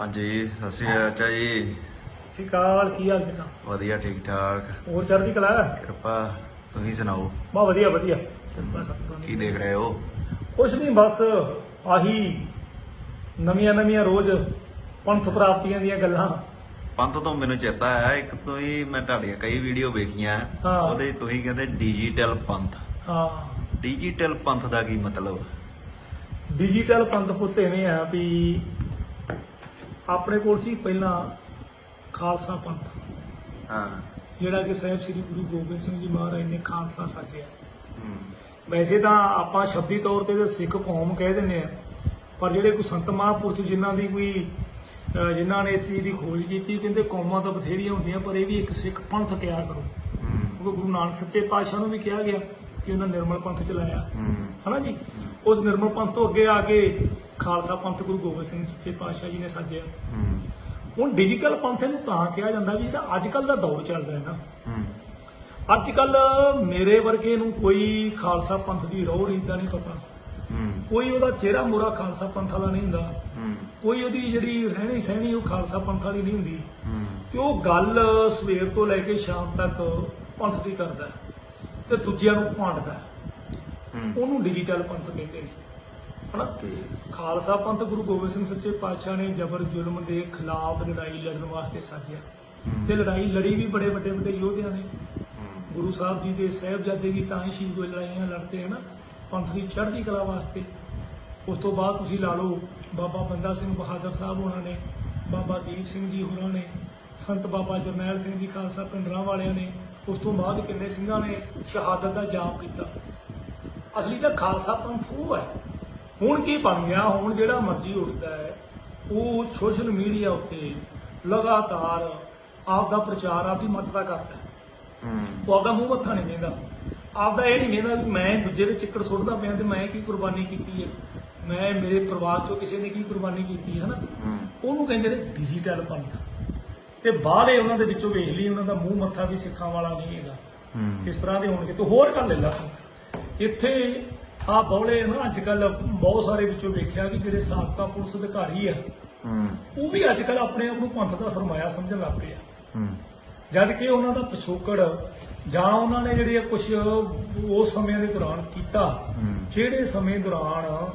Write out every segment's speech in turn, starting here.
ਹਾਂਜੀ ਸਤਿ ਸ਼੍ਰੀ ਅਕਾਲ ਚਾਚਾ ਜੀ। ਸਿਕਾਲ ਕੀ ਹਾਲ ਜਨਾ ਵਧੀਆ ਠੀਕ ਠਾਕ। ਹੋਰ ਚੜ੍ਹਦੀ ਕਲਾ? ਕਿਰਪਾ ਤੁਸੀਂ ਸੁਣਾਓ? ਬਾ ਵਧੀਆ ਵਧੀਆ। ਕਿਰਪਾ ਸਤਿਗੁਰੂ ਦੀ। ਕੀ ਦੇਖ ਰਹੇ ਹੋ? ਕੁਛ ਨਹੀਂ ਬਸ ਆਹੀ ਨਵੀਆਂ ਨਵੀਆਂ ਰੋਜ਼ ਪੰਥ ਪ੍ਰਾਪਤੀਆਂ ਦੀਆਂ ਗੱਲਾਂ। ਪੰਥ ਤੋਂ ਮੈਨੂੰ ਚੇਤਾ ਆਇਆ ਇੱਕ ਤੋਂ ਹੀ ਮੈਂ ਤੁਹਾਡੀਆਂ ਕਈ ਵੀਡੀਓ ਵੇਖੀਆਂ। ਹਾਂ। ਉਹਦੇ 'ਚ ਤੁਸੀਂ ਕਹਿੰਦੇ ਡਿਜੀਟਲ ਪੰਥ। ਹਾਂ। ਡਿਜੀਟਲ ਪੰਥ ਦਾ ਕੀ ਮਤਲਬ? ਡਿਜੀਟਲ ਪੰਥ ਪੁੱਤ ਐਵੇਂ ਆ ਵੀ ਆਪਣੇ ਕੋਲ ਸੀ ਪਹਿਲਾਂ ਖਾਲਸਾ ਪੰਥ। ਹਾਂ। ਜਿਹੜਾ ਕਿ ਸਾਹਿਬ ਸ੍ਰੀ ਗੁਰੂ ਗੋਬਿੰਦ ਸਿੰਘ ਜੀ ਮਹਾਰਾਜ ਨੇ ਖਾਲਸਾ ਸਾਜਿਆ। ਹੂੰ, ਵੈਸੇ ਤਾਂ ਆਪਾਂ ਸ਼ਬਦੀ ਤੌਰ ਤੇ ਤਾਂ ਸਿੱਖ ਕੌਮ ਕਹਿ ਦਿੰਦੇ ਆ ਪਰ ਜਿਹੜੇ ਕੋਈ ਸੰਤ ਮਹਾਂਪੁਰਸ਼ ਜਿਨ੍ਹਾਂ ਦੀ ਕੋਈ ਜਿਨ੍ਹਾਂ ਨੇ ਇਸ ਚੀਜ਼ ਦੀ ਖੋਜ ਕੀਤੀ ਕਹਿੰਦੇ ਕੌਮਾਂ ਤਾਂ ਬਥੇਰੀਆਂ ਹੁੰਦੀਆਂ ਪਰ ਇਹ ਵੀ ਇੱਕ ਸਿੱਖ ਪੰਥ ਤਿਆਰ ਕਰੋ। ਹੂੰ, ਕਿਉਂਕਿ ਗੁਰੂ ਨਾਨਕ ਸੱਚੇ ਪਾਤਸ਼ਾਹ ਨੂੰ ਵੀ ਕਿਹਾ ਗਿਆ ਕਿ ਉਹਨਾਂ ਨਿਰਮਲ ਪੰਥ ਚਲਾਇਆ। ਹੂੰ, ਹਨਾ ਜੀ? ਉਸ ਨਿਰਮਲ ਪੰਥ ਤੋਂ ਅੱਗੇ ਆ ਕੇ ਖਾਲਸਾ ਪੰਥ ਗੁਰੂ ਗੋਬਿੰਦ ਸਿੰਘ ਸੱਚੇ ਪਾਤਸ਼ਾਹ ਜੀ ਨੇ ਸਾਜਿਆ। ਹੂੰ, ਹੁਣ ਡਿਜੀਟਲ ਪੰਥ ਇਹਨੂੰ ਤਾਂ ਕਿਹਾ ਜਾਂਦਾ ਵੀ ਜਿਹੜਾ ਅੱਜ ਕੱਲ ਦਾ ਦੌਰ ਚੱਲਦਾ ਹੈ ਨਾ। ਹੂੰ, ਅੱਜ ਕੱਲ ਮੇਰੇ ਵਰਗੇ ਨੂੰ ਕੋਈ ਖਾਲਸਾ ਪੰਥ ਦੀ ਰੋਹ ਰੀਤ ਦਾ ਨਹੀਂ ਪਤਾ। ਹੂੰ, ਕੋਈ ਉਹਦਾ ਚਿਹਰਾ ਮੋਰਾ ਖਾਲਸਾ ਪੰਥ ਵਾਲਾ ਨਹੀਂ ਹੁੰਦਾ। ਹੂੰ, ਕੋਈ ਉਹਦੀ ਜਿਹੜੀ ਰਹਿਣੀ ਸਹਿਣੀ ਉਹ ਖਾਲਸਾ ਪੰਥ ਵਾਲੀ ਨਹੀਂ ਹੁੰਦੀ। ਹੂੰ, ਤੇ ਉਹ ਗੱਲ ਸਵੇਰ ਤੋਂ ਲੈ ਕੇ ਸ਼ਾਮ ਤੱਕ ਪੰਥ ਦੀ ਕਰਦਾ ਤੇ ਦੂਜਿਆਂ ਨੂੰ ਭਾਂਡਦਾ ਉਹਨੂੰ ਡਿਜੀਟਲ ਪੰਥ ਕਹਿੰਦੇ ਨੇ। ਹਨਾ? ਤੇ ਖਾਲਸਾ ਪੰਥ ਗੁਰੂ ਗੋਬਿੰਦ ਸਿੰਘ ਸੱਚੇ ਪਾਤਸ਼ਾਹ ਨੇ ਜ਼ਬਰ ਜ਼ੁਲਮ ਦੇ ਖਿਲਾਫ ਲੜਾਈ ਲੜਨ ਵਾਸਤੇ ਸਾਜਿਆ। ਤੇ ਲੜਾਈ ਲੜੀ ਵੀ ਬੜੇ ਵੱਡੇ ਵੱਡੇ ਯੋਧਿਆਂ ਨੇ। ਗੁਰੂ ਸਾਹਿਬ ਜੀ ਦੇ ਸਾਹਿਬਜ਼ਾਦੇ ਵੀ ਤਾਂ ਹੀ ਸ਼ਹੀਦ ਹੋਏ ਲੜਾਈਆਂ ਲੜਦੇ ਹਨ। ਪੰਥ ਦੀ ਚੜ੍ਹਦੀ ਕਲਾ ਵਾਸਤੇ। ਉਸ ਤੋਂ ਬਾਅਦ ਤੁਸੀਂ ਲਾ ਲਓ ਬਾਬਾ ਬੰਦਾ ਸਿੰਘ ਬਹਾਦਰ ਸਾਹਿਬ ਹੋਣਾ ਨੇ ਬਾਬਾ ਦੀਪ ਸਿੰਘ ਜੀ ਹੋਣਾ ਨੇ ਸੰਤ ਬਾਬਾ ਜਰਨੈਲ ਸਿੰਘ ਜੀ ਖਾਲਸਾ ਪਿੰਡਰਾਂ ਵਾਲਿਆਂ ਨੇ ਉਸ ਤੋਂ ਬਾਅਦ ਕਿੰਨੇ ਸਿੰਘਾਂ ਨੇ ਸ਼ਹਾਦਤ ਦਾ ਜਾਪ ਕੀਤਾ। ਅਸਲੀ ਤਾਂ ਖਾਲਸਾ ਪੰਥ ਉਹ ਹੈ। ਹੁਣ ਕੀ ਬਣ ਗਿਆ? ਹੁਣ ਜਿਹੜਾ ਮਰਜ਼ੀ ਉੱਠਦਾ ਹੈ ਉਹ ਸੋਸ਼ਲ ਮੀਡੀਆ ਉੱਤੇ ਲਗਾਤਾਰ ਆਪ ਦਾ ਪ੍ਰਚਾਰ ਮੱਤ ਦਾ ਕਰਦਾ ਹੈ। ਉਹ ਆਪਦਾ ਮੂੰਹ ਮੱਥਾ ਨਹੀਂ ਵੇਂਦਾ ਆਪਦਾ ਇਹ ਨਹੀਂ ਵੇਂਦਾ ਵੀ ਮੈਂ ਦੂਜੇ ਦੇ ਚਿੱਕੜ ਸੁੱਟਦਾ ਪਿਆ ਤੇ ਮੈਂ ਕੀ ਕੁਰਬਾਨੀ ਕੀਤੀ ਹੈ? ਮੈਂ ਮੇਰੇ ਪਰਿਵਾਰ ਚੋਂ ਕਿਸੇ ਨੇ ਕੀ ਕੁਰਬਾਨੀ ਕੀਤੀ ਹੈ ਨਾ ਉਹਨੂੰ ਕਹਿੰਦੇ ਨੇ ਡਿਜੀਟਲ ਪੰਥ। ਤੇ ਬਾਹਰੇ ਉਹਨਾਂ ਦੇ ਵਿੱਚੋਂ ਵੇਖ ਲਈ ਉਹਨਾਂ ਦਾ ਮੂੰਹ ਮੱਥਾ ਵੀ ਸਿੱਖਾਂ ਵਾਲਾ ਨਹੀਂ ਹੈਗਾ। ਇਸ ਤਰ੍ਹਾਂ ਦੇ ਹੋਣਗੇ। ਤੇ ਹੋਰ ਗੱਲ ਲੈ ਲਾ। ਇੱਥੇ ਆ ਬੌਲੇ ਨਾ ਅੱਜ ਕੱਲ ਬਹੁਤ ਸਾਰੇ ਵਿੱਚੋਂ ਵੇਖਿਆ ਕਿ ਜਿਹੜੇ ਸਾਬਕਾ ਪੁਲਿਸ ਅਧਿਕਾਰੀ ਆ ਉਹ ਵੀ ਅੱਜ ਕੱਲ ਆਪਣੇ ਆਪ ਨੂੰ ਪੰਥ ਦਾ ਸਰਮਾਇਆ ਸਮਝਣ ਲੱਗ ਪਏ ਆ। ਜਦ ਕਿ ਉਹਨਾਂ ਦਾ ਪਿਛੋਕੜ ਜਾਂ ਉਹਨਾਂ ਨੇ ਜਿਹੜੇ ਕੁਝ ਉਸ ਸਮੇਂ ਦੇ ਦੌਰਾਨ ਕੀਤਾ। ਜਿਹੜੇ ਸਮੇਂ ਦੌਰਾਨ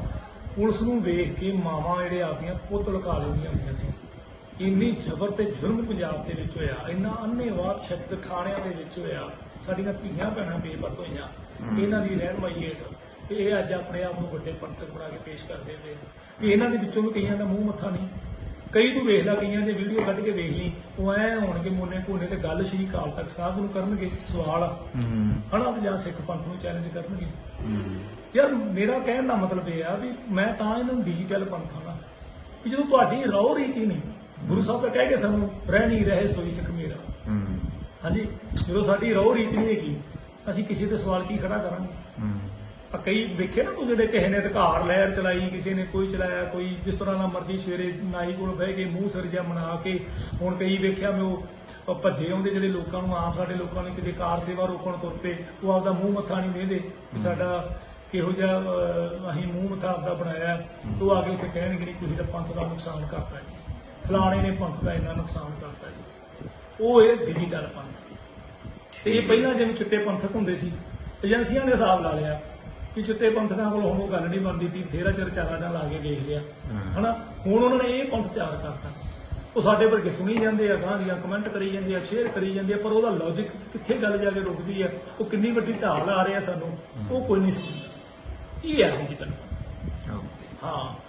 ਪੁਲਿਸ ਨੂੰ ਵੇਖ ਕੇ ਮਾਵਾਂ ਜਿਹੜੇ ਆਪਦੀਆਂ ਪੁੱਤ ਲੁਕਾ ਲੈਂਦੀਆਂ ਹੁੰਦੀਆਂ ਸੀ ਇੰਨੀ ਜ਼ਬਰ ਤੇ ਜ਼ੁਲਮ ਪੰਜਾਬ ਦੇ ਵਿੱਚ ਹੋਇਆ ਇੰਨਾ ਅੰਨੇਵਾਹ ਸ਼ਕਤ ਥਾਣਿਆਂ ਦੇ ਵਿੱਚ ਹੋਇਆ ਸਾਡੀਆਂ ਧੀਆਂ ਭੈਣਾਂ ਬੇਪਤ ਹੋਈਆਂ ਇਹਨਾਂ ਦੀ ਰਹਿਨਮਾਈ ਹੇਠ ਤੇ ਇਹ ਅੱਜ ਆਪਣੇ ਆਪ ਨੂੰ ਵੱਡੇ ਪੰਥਕ ਬਣਾ ਕੇ ਪੇਸ਼ ਕਰਦੇ ਪਏ ਤੇ ਇਹਨਾਂ ਦੇ ਵਿੱਚੋਂ ਵੀ ਕਈਆਂ ਦਾ ਮੂੰਹ ਮੱਥਾ ਨਹੀਂ। ਕਈ ਤੂੰ ਵੇਖ ਲੈ ਕਈਆਂ ਦੇ ਵੀਡੀਓ ਕੱਢ ਕੇ ਵੇਖ ਲਈ। ਉਹ ਐ ਹੋਣਗੇ ਮੋਨੇ ਕੋਨੇ ਤੇ ਗੱਲ ਸ਼੍ਰੀ ਕਾਲ ਤੱਕ ਸਾਹਿਬ ਨੂੰ ਕਰਨਗੇ ਸਵਾਲ। ਹੂੰ, ਹਨਾ ਤੇ ਜਾਂ ਸਿੱਖ ਪੰਥ ਨੂੰ ਚੈਲੰਜ ਕਰਨਗੇ। ਯਾਰ ਮੇਰਾ ਕਹਿਣ ਦਾ ਮਤਲਬ ਇਹ ਆ ਵੀ ਮੈਂ ਤਾਂ ਇਹਨਾਂ ਨੂੰ ਡਿਜੀਟਲ ਪੰਥ ਨਾ। ਵੀ ਜਦੋਂ ਤੁਹਾਡੀ ਰੌ ਰੀਤੀ ਨਹੀਂ ਗੁਰੂ ਸਾਹਿਬ ਤਾਂ ਕਹਿ ਕੇ ਸਾਨੂੰ ਰਹਿਣੀ ਰਹੇ ਸੋਈ ਸਿੱਖ ਮੇਰਾ। ਹਾਂਜੀ ਜਦੋਂ ਸਾਡੀ ਰੌ ਰੀਤ ਨਹੀਂ ਹੈਗੀ ਅਸੀਂ ਕਿਸੇ ਤੇ ਸਵਾਲ ਕੀ ਖੜਾ ਕਰਾਂਗੇ? ਕਈ ਵੇਖੇ ਨਾ ਤੂੰ ਜਿਹੜੇ ਕਿਸੇ ਨੇ ਅਧਿਕਾਰ ਲਹਿਰ ਚਲਾਈ ਕਿਸੇ ਨੇ ਕੋਈ ਚਲਾਇਆ ਕੋਈ ਜਿਸ ਤਰ੍ਹਾਂ ਦਾ ਮਰਜ਼ੀ ਸਵੇਰੇ ਨਾਈ ਕੋਲ ਬਹਿ ਕੇ ਮੂੰਹ ਸਿਰ ਜਿਹਾ ਬਣਾ ਕੇ ਹੁਣ ਕਈ ਵੇਖਿਆ ਮੈਂ ਉਹ ਭੱਜੇ ਆਉਂਦੇ ਜਿਹੜੇ ਲੋਕਾਂ ਨੂੰ ਆਮ ਸਾਡੇ ਲੋਕਾਂ ਨੇ ਕਿਤੇ ਕਾਰ ਸੇਵਾ ਰੋਕਣ ਤੁਰ ਪਏ ਉਹ ਆਪਦਾ ਮੂੰਹ ਮੱਥਾ ਨਹੀਂ ਦੇਦੇ ਸਾਡਾ ਕਿਹੋ ਜਿਹਾ ਅਸੀਂ ਮੂੰਹ ਮੱਥਾ ਆਪਦਾ ਬਣਾਇਆ ਤੇ ਉਹ ਆ ਕੇ ਉੱਥੇ ਕਹਿਣਗੇ ਨਹੀਂ ਤੁਸੀਂ ਤਾਂ ਪੰਥ ਦਾ ਨੁਕਸਾਨ ਕਰਤਾ ਜੀ। ਫਲਾਣੇ ਨੇ ਪੰਥ ਦਾ ਇੰਨਾ ਨੁਕਸਾਨ ਕਰਤਾ ਜੀ। ਉਹ ਇਹ ਡਿਜੀਟਲ ਪੰਥ। ਤੇ ਇਹ ਪਹਿਲਾਂ ਜਿਵੇਂ ਚਿੱਟੇ ਪੰਥਕ ਹੁੰਦੇ ਸੀ ਏਜੰਸੀਆਂ ਨੇ ਹਿਸਾਬ ਲਾ ਲਿਆ। ਕਿ ਚਿੱਟੇ ਪੰਥਕਾਂ ਕੋਲ ਹੁਣ ਉਹ ਗੱਲ ਨਹੀਂ ਬਣਦੀ ਵੀ ਫੇਰਾ ਚਿਰ ਚਾਰਾ ਨਾਲ ਲਾ ਕੇ ਵੇਖ ਲਿਆ। ਹਨਾ? ਹੁਣ ਉਹਨਾਂ ਨੇ ਇਹ ਪੰਥ ਤਿਆਰ ਕਰਤਾ। ਉਹ ਸਾਡੇ ਵਰਗੇ ਸੁਣੀ ਜਾਂਦੇ ਆ ਗਾਂ ਦੀਆਂ ਕਮੈਂਟ ਕਰੀ ਜਾਂਦੇ ਆ ਸ਼ੇਅਰ ਕਰੀ ਜਾਂਦੇ ਆ ਪਰ ਉਹਦਾ ਲੌਜੀਕ ਕਿੱਥੇ ਗੱਲ ਜਾ ਕੇ ਰੁਕਦੀ ਆ? ਉਹ ਕਿੰਨੀ ਵੱਡੀ ਢਾਲ ਆ ਰਹੀ ਆ ਸਾਨੂੰ ਉਹ ਕੋਈ ਨਹੀਂ ਸਮਝਦਾ ਇਹ ਹੈ ਡਿਜੀਟਲ। ਹਾਂ।